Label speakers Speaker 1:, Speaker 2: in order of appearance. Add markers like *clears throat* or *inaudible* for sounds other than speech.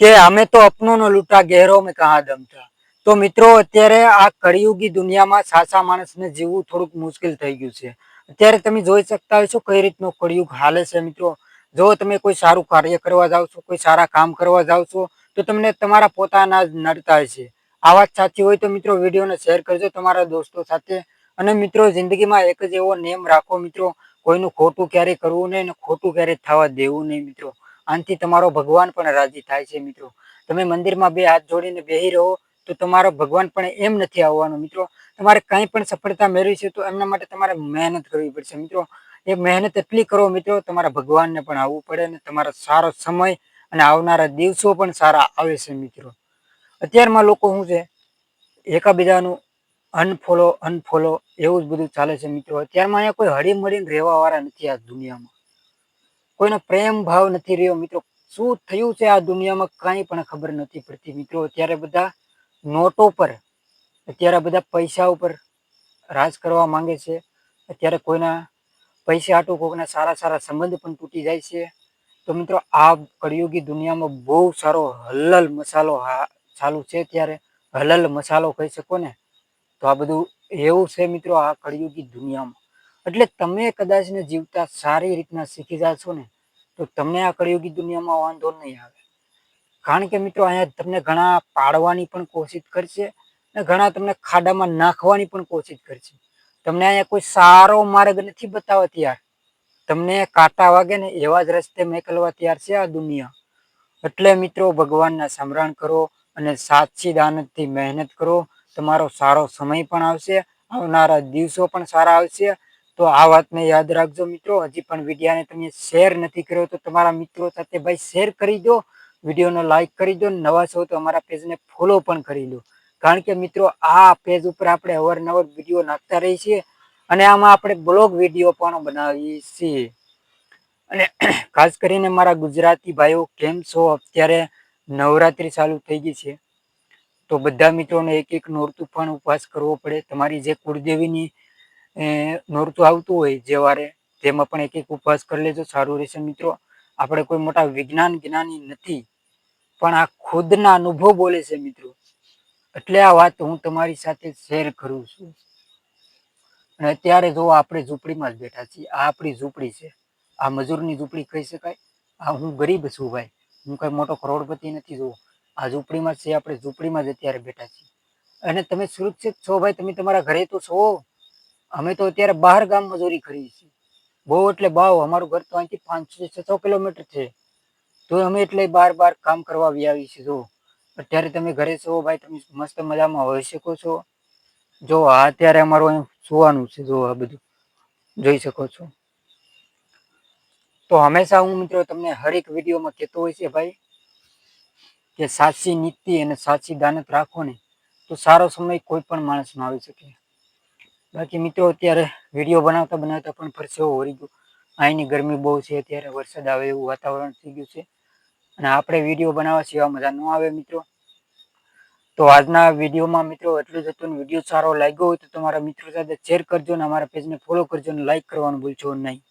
Speaker 1: કે અમે તો અપનો નો લૂંટા ગહેરો મેં કહા દમ થા તો મિત્રો, અત્યારે આ કળિયુગી દુનિયામાં સાચા માણસને જીવવું થોડુંક મુશ્કેલ થઈ ગયું છે. અત્યારે તમે જોઈ શકતા હોય છો કઈ રીતનો કળિયુગ હાલે છે મિત્રો. જો તમે કોઈ સારું કાર્ય કરવા જાવ છો, કોઈ સારા કામ કરવા જાવ છો, તો તમને તમારા પોતાના જ નડતા છે આ વાત સાચી હોય તો મિત્રો વિડીયોને શેર કરજો તમારા દોસ્તો સાથે. અને મિત્રો, જિંદગીમાં એક જ એવો નિયમ રાખો મિત્રો, કોઈનું ખોટું ક્યારેય કરવું નહીં અને ખોટું ક્યારેય થવા દેવું નહીં મિત્રો. આનાથી તમારો ભગવાન પણ રાજી થાય છે, મિત્રો. તમે મંદિરમાં બે હાથ જોડીને બેહી રહો, તો તમારો ભગવાન પણ એમ નથી આવવાનો, મિત્રો. તમારે કંઈ પણ સફળતા મેળવી છે, તો એમના માટે તમારે મહેનત કરવી પડશે, મિત્રો. એ મહેનત એટલી કરો, મિત્રો, તમારા ભગવાનને પણ આવવું પડે અને તમારો સારો સમય અને આવનારા દિવસો પણ સારા આવે છે, મિત્રો. અત્યારમાં લોકો શું છે, એકાબીજાનું અનફોલો અનફોલો એવું જ બધું ચાલે છે, મિત્રો. અત્યારમાં અહીંયા કોઈ હળી મળીને રહેવા વાળા નથી આ દુનિયામાં. કોઈનો પ્રેમ ભાવ નથી રહ્યો મિત્રો. શું થયું છે આ દુનિયામાં? કાંઈ પણ ખબર નથી પડતી મિત્રો. અત્યારે બધા નોટો પર, અત્યારે બધા પૈસા ઉપર રાજ કરવા માંગે છે. અત્યારે કોઈના પૈસા હાટું કોઈના સારા સારા સંબંધ પણ તૂટી જાય છે. તો મિત્રો, આ કળિયુગી દુનિયામાં બહુ સારો હલલ મસાલો ચાલુ છે ત્યારે હલલ મસાલો કહી શકો ને? તો આ બધું એવું છે મિત્રો, આ કળિયુગી દુનિયામાં. એટલે તમે કદાચ ને જીવતા સારી રીતના શીખી જાશો ને તો તમને આ કળિયુગી દુનિયામાં વાંધો નહીં આવે. કારણ કે મિત્રો, અહીંયા તમને ઘણા પાડવાની પણ કોશિશ કરશે અને ઘણા તમને ખાડામાં નાખવાની પણ કોશિશ કરશે. તમને અહીંયા કોઈ સારો માર્ગ નથી બતાવવા તૈયાર. તમને કાંટા વાગે ને એવા જ રસ્તે મેકલવા તૈયાર છે આ દુનિયા. એટલે મિત્રો, ભગવાનના સમરણ કરો અને સાચી દાનતથી મહેનત કરો. તમારો સારો સમય પણ આવશે, આવનારા દિવસો પણ સારા આવશે તો આ વાતને યાદ રાખજો મિત્રો. હજી પણ વિડીયાને તમે શેર નથી કર્યો તો તમારા મિત્રો સાથે ભાઈ શેર કરી દો. વિડીયોને લાઇક કરી દો. નવા છો તો અમારા પેજને ફોલો પણ કરી દો કારણ કે મિત્રો, આ પેજ ઉપર આપણે અવારનવાર વીડિયો નાખતા રહીએ છીએ અને આમાં આપણે બ્લોગ વીડિયો પણ બનાવીએ છીએ. અને *clears throat* ખાસ કરીને મારા ગુજરાતી ભાઈઓ કેમ છો? અત્યારે નવરાત્રી ચાલુ થઈ ગઈ છે. તો બધા મિત્રોને એક એક નોરતું પણ ઉપવાસ કરવો પડે. તમારી જે કુળદેવીની નોરતું આવતું હોય જે વારે, તેમાં પણ એક એક ઉપવાસ કરી લેજો. સારું રહેશે મિત્રો. આપણે કોઈ મોટા વિજ્ઞાન જ્ઞાની નથી, પણ આ ખુદના અનુભવ બોલે છે મિત્રો. એટલે આ વાત હું તમારી સાથે શેર કરું છું. અને અત્યારે જો આપણે ઝૂંપડીમાં જ બેઠા છીએ, આ આપણી ઝૂંપડી છે. આ મજૂરની ઝૂંપડી કહી શકાય. આ હું ગરીબ છું ભાઈ. હું કઈ મોટો કરોડપતિ નથી જોવો આ ઝૂંપડીમાં છે આપણે ઝૂંપડીમાં જ અત્યારે બેઠા છીએ. અને તમે સુરક્ષિત છો ભાઈ? તમે તમારા ઘરે તો છો? અમે તો અત્યારે બહાર ગામ મજૂરી કરીએ છીએ. બહુ એટલે બાવ, અમારું ઘર તો અહીંથી પાંચસો છસો કિલોમીટર છે. તો અમે એટલે બાર બાર કામ કરવા આવી છીએ, જો. અત્યારે તમે ઘરે છો, ભાઈ, તમે મસ્ત મજામાં હોઈ શકો છો. જો, આ અત્યારે અમારું અહીં સુવાનું છે, જો, આ બધું. જોઈ શકો છો. તો હંમેશા હું, મિત્રો, તમને હરેક વિડીયોમાં કહેતો હોય છે, ભાઈ, કે સાચી નીતિ અને સાચી દાનત રાખો ને, તો સારો સમય કોઈ પણ માણસનો આવી શકે. બાકી મિત્રો, અત્યારે વીડિયો બનાવતા બનાવતા પણ પરસેવો વળી ગયો. અહીંની ગરમી બહુ છે, અત્યારે વરસાદ આવે એવું વાતાવરણ થઈ ગયું છે. અને આપણે વીડિયો બનાવવા સિવાય મજા ન આવે મિત્રો. તો આજના વિડીયોમાં મિત્રો, એટલું જ હતું વીડિયો સારો લાગ્યો હોય તો તમારા મિત્રો સાથે શેર કરજો અને અમારા પેજને ફોલો કરજો અને લાઇક કરવાનું ભૂલશો નહીં.